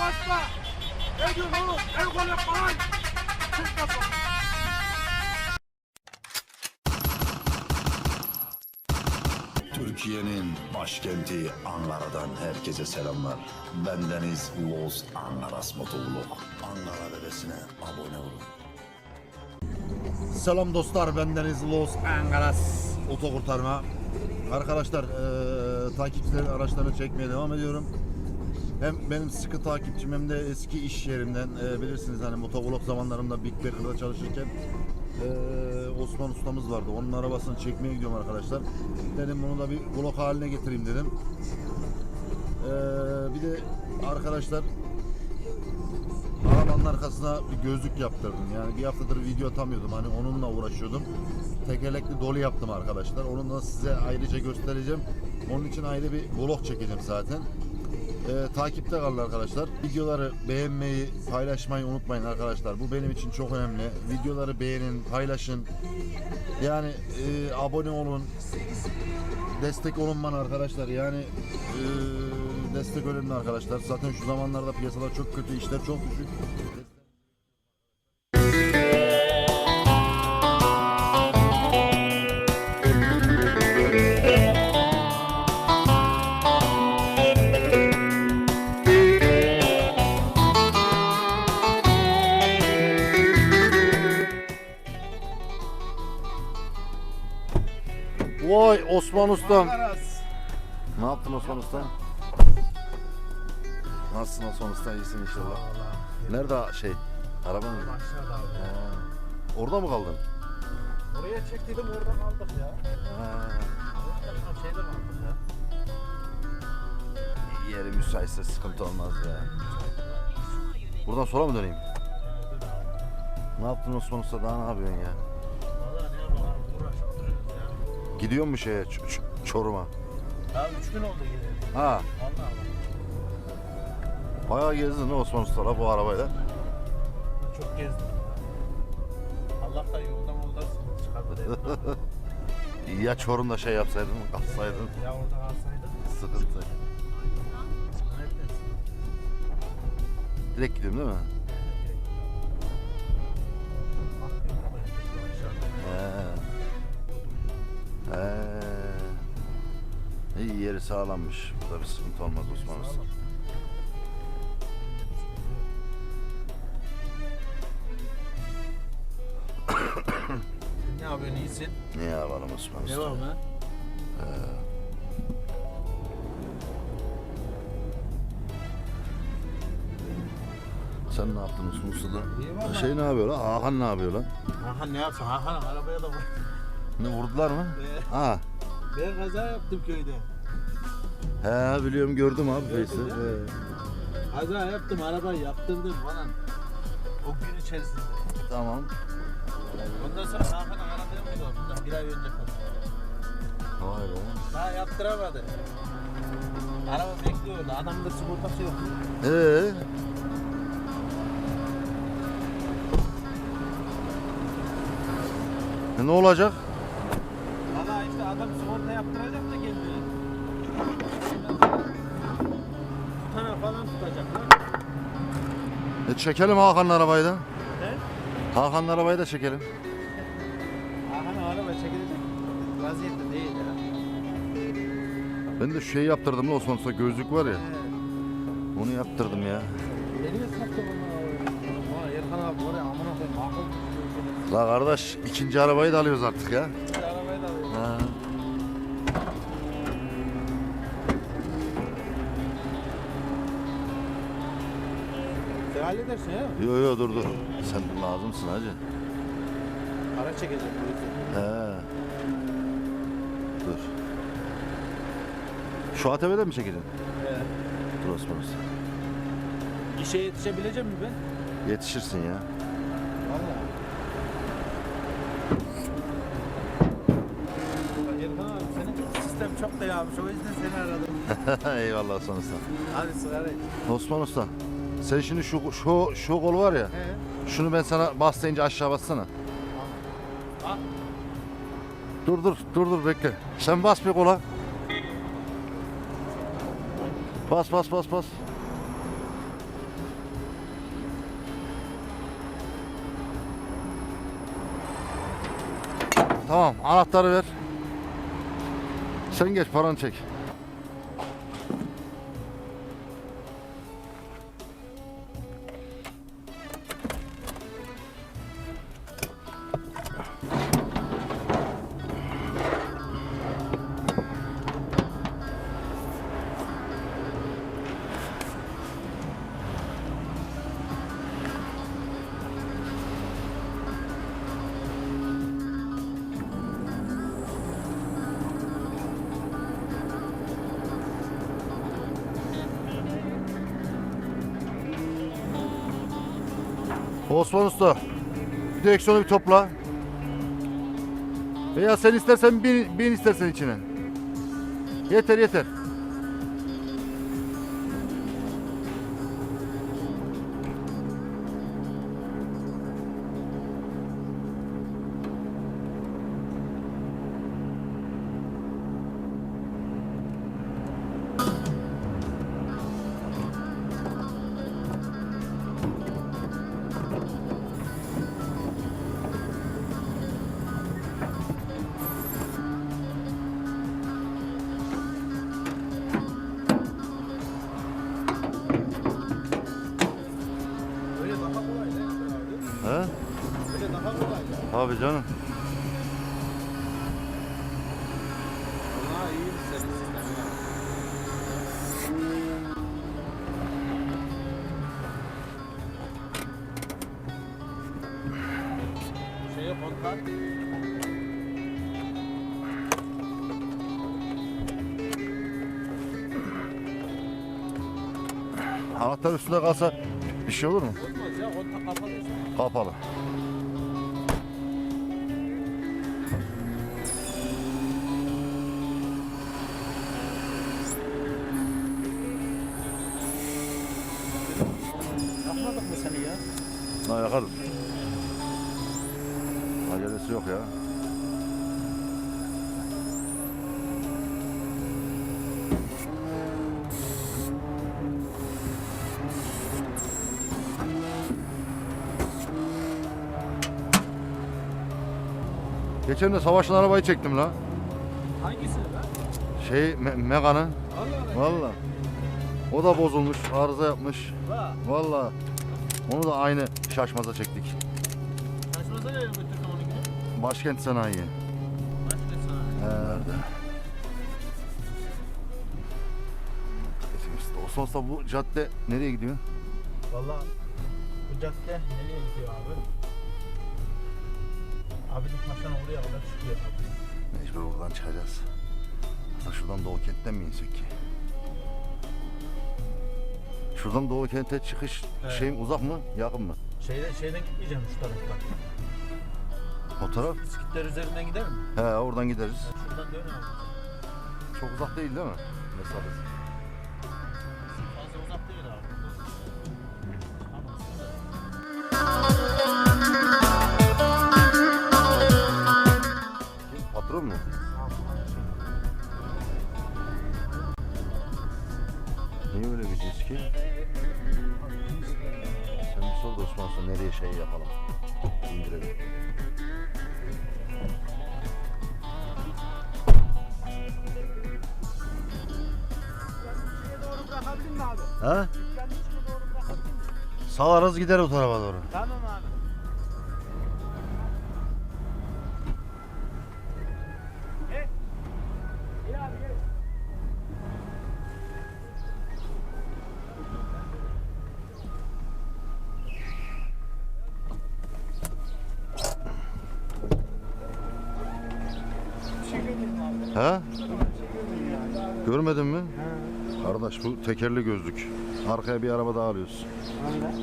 basma. Ne oğlum? El gol yapma lan. Türk. Türkiye'nin başkenti Ankara'dan herkese selamlar. Bendeniz Loz Ankara Smotoglu. Ankara bebesine abone olun. Selam dostlar bendeniz Los Angeles otokurtarma. Arkadaşlar ee, takipçilerin araçlarını çekmeye devam ediyorum. Hem benim sıkı takipçim hem de eski iş yerimden eee, bilirsiniz hani motovlog zamanlarımda Big Baker'da çalışırken eee, Osman ustamız vardı. Onun arabasını çekmeye gidiyorum arkadaşlar. Dedim bunu da bir vlog haline getireyim dedim. Eee, bir de arkadaşlar Arabanın arkasına bir gözlük yaptırdım. Yani bir haftadır video atamıyordum. Hani onunla uğraşıyordum. Tekerlekli dolu yaptım arkadaşlar. Onu da size ayrıca göstereceğim. Onun için ayrı bir vlog çekeceğim zaten. Ee, takipte kalın arkadaşlar. Videoları beğenmeyi, paylaşmayı unutmayın arkadaşlar. Bu benim için çok önemli. Videoları beğenin, paylaşın. Yani e, abone olun. Destek olun bana arkadaşlar. Yani e, destek önemli arkadaşlar. Zaten şu zamanlarda piyasalar çok kötü, işler çok düşük. Vay Osman Ustam. Ne yaptın Osman Usta? Nasılsın Osman Usta? İyisin inşallah. Nerede şey? Araba mı? Aşağıda abi. Orada mı kaldın? Oraya çektiydim orada kaldık ya. Ha. Orada şeyde kaldık ya. Yeri müsaitse sıkıntı olmaz ya. Buradan sola mı döneyim? Ne yaptın Osman Usta? Daha ne yapıyorsun ya? Gidiyor mu şeye Ç- Ç- Çorum'a? Ya üç gün oldu gidelim. Ha. Valla bak. Bayağı gezdin ne Osman Usta'la bu arabayla? Çok gezdim. Allah da yoldan moldan sıkıntı çıkardı. Ya Çorum'da şey yapsaydın, kalsaydın. ya orada kalsaydık. Sıkıntı. Direkt gidiyorum değil mi? He. İyi yeri sağlanmış. Burada bir sıkıntı olmaz Osman Usta. Ne yapıyorsun iyisin? Ne yapalım Osman Usta? Devam ha. Sen ne yaptın Osman Usta'da? İyi valla. Şey ne yapıyor lan? Hakan ne yapıyor lan? Hakan ne yapsın? Hakan arabaya da vur. Ne vurdular mı? Be- Ha. Ben kaza yaptım köyde. He biliyorum gördüm abi Gördün Face'i. Kaza yaptım arabayı yaptırdım falan. O gün içerisinde. Tamam. Ondan sonra Hakan'ın arabaya vurdu. Bundan bir ay önce falan. Vay be. Daha yaptıramadı. Araba bekliyordu. Adamın da sigortası yok. Ee? E, ne olacak? Yaptıracak da kendini. Tutana falan tutacaklar. E, çekelim Hakan'ın arabayı da. He? Hakan'ın arabayı da çekelim. Hakan'ın araba çekilecek. Vaziyette değil ya. Ben de şu şeyi yaptırdım da Osman Usta gözlük var ya. Onu yaptırdım ya. Nereye sattı bunu? Vay Erkan abi oraya amına koyayım. Akıl. La kardeş ikinci arabayı da alıyoruz artık ya. Bir arabayı da alıyor. Ha. Halledersin ya. Yo yo dur dur. Sen lazımsın hacı. Ara çekecek. bu. He. Dur. Şu ATV'de mi çekeceksin? He. Dur Osman Usta. İşe yetişebilecek mi ben? Yetişirsin ya. Valla. Erkan abi senin sistem çok da yağmış o yüzden seni aradım. Eyvallah Osman Usta. Hadi sigara iç. Osman Usta. Sen şimdi şu şu şu kol var ya. He. Şunu ben sana bas deyince aşağı bassana. Al. Dur dur dur dur bekle. Sen bas bir kola. Bas bas bas bas. Tamam anahtarı ver. Sen geç paranı çek. Osman Usta. Direksiyonu bir topla. Veya sen istersen bin, bin istersen içine. Yeter yeter. Şeye kontak. Anahtar üstünde kalsa bir şey olur mu? Olmaz ya kapalı. Kapalı. Ha yakarım. Acelesi yok ya. Geçen de savaşın arabayı çektim la. Hangisini lan? Şey Me- Allah. Valla. O da bozulmuş, arıza yapmış. Valla. Onu da aynı şaşmaza çektik. Kaçmasa nereye götürdün onu gibi? Başkent sanayi. Başka sana. Nerede? Osman Usta bu cadde nereye gidiyor? Valla bu cadde nereye gidiyor abi? Abilik Maşan oraya kadar çıkıyor abi. Mecbur oradan çıkacağız. Aslında şuradan Doğu Kent'ten mi insek ki? Şuradan Doğu Kent'e çıkış Evet. şeyim uzak mı, yakın mı? Şeyden, şeyden gitmeyeceğim şu taraftan. O taraf? Bisikletler üzerinden gider mi? He oradan gideriz. Şuradan dön abi. Çok uzak değil değil mi? Mesafesi. Gideceğiz ki? Sen bir sor da Osman nereye şey yapalım? İndirelim. Ha? Salarız gider o tarafa doğru. Tamam abi. Yani. Görmedin mi? Ha. Kardeş bu tekerli gözlük. Arkaya bir araba daha alıyoruz. Aynen.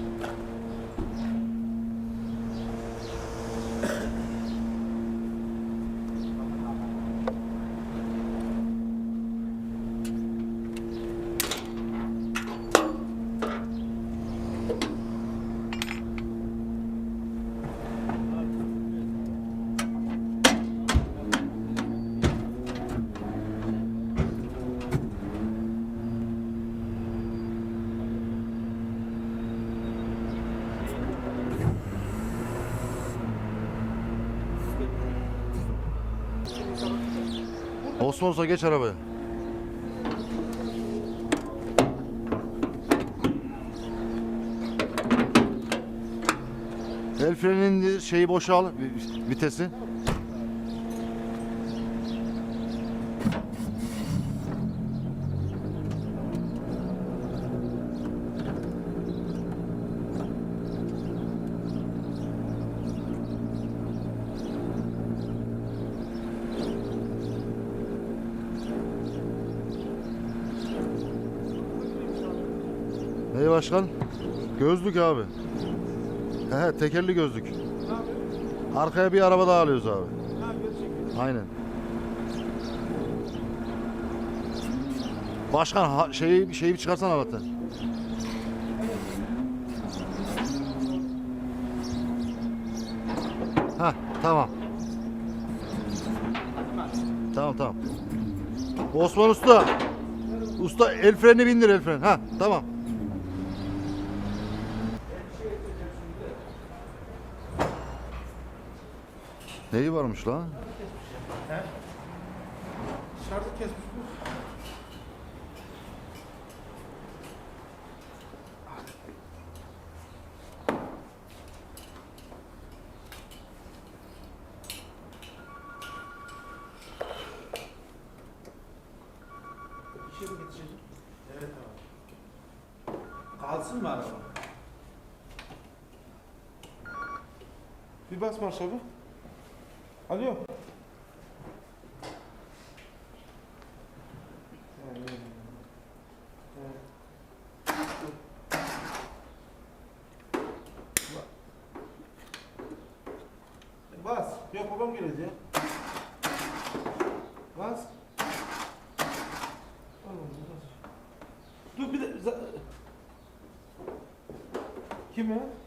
Usta geç arabaya. El freninin şeyi boşal, vi- vitesi. Hey başkan. Gözlük abi. He he tekerli gözlük. Arkaya bir araba daha alıyoruz abi. Aynen. Başkan ha, şeyi şeyi bir çıkarsana Allah'tan. Ha tamam. Tamam tamam. Osman Usta. Usta el freni bindir el freni. Ha tamam. Neyi varmış lan? Dışarıda kesmiş bu. İşe mi gidecek? Evet abi. Kalsın mı araba? Bir bas marşa. Alo. Bas. Yok babam gelecek. Bas. Dur bir de... Kim ya?